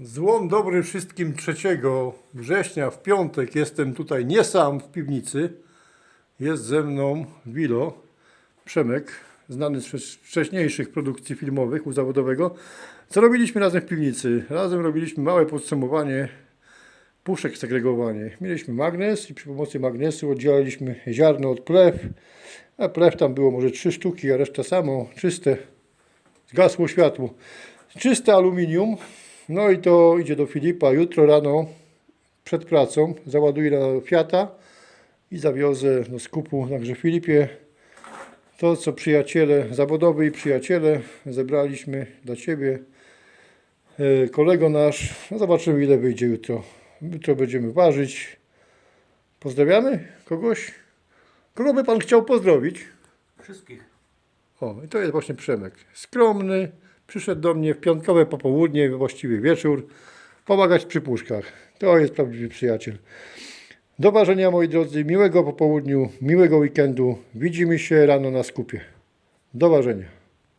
Złom dobry wszystkim 3 września w piątek jestem tutaj nie sam w piwnicy. Jest ze mną Wilo, Przemek, znany z wcześ- wcześniejszych produkcji filmowych u zawodowego. Co robiliśmy razem w piwnicy? Razem robiliśmy małe podsumowanie puszek segregowanie. Mieliśmy magnes i przy pomocy magnesu oddzielaliśmy ziarno od plew. A plew tam było może trzy sztuki, a reszta samo czyste. Zgasło światło. Czyste aluminium. No i to idzie do Filipa jutro rano przed pracą. Załaduję na Fiata i zawiozę do skupu. Także Filipie, to co przyjaciele, zawodowi i przyjaciele zebraliśmy dla Ciebie. E, Kolego nasz, no zobaczymy ile wyjdzie jutro. Jutro będziemy ważyć. Pozdrawiamy kogoś? Kogo by Pan chciał pozdrowić? Wszystkich. O, i to jest właśnie Przemek. Skromny, przyszedł do mnie w piątkowe popołudnie, właściwie wieczór, pomagać przy puszkach. To jest prawdziwy przyjaciel. Do ważenia, moi drodzy, miłego popołudniu, miłego weekendu. Widzimy się rano na skupie. Do ważenia.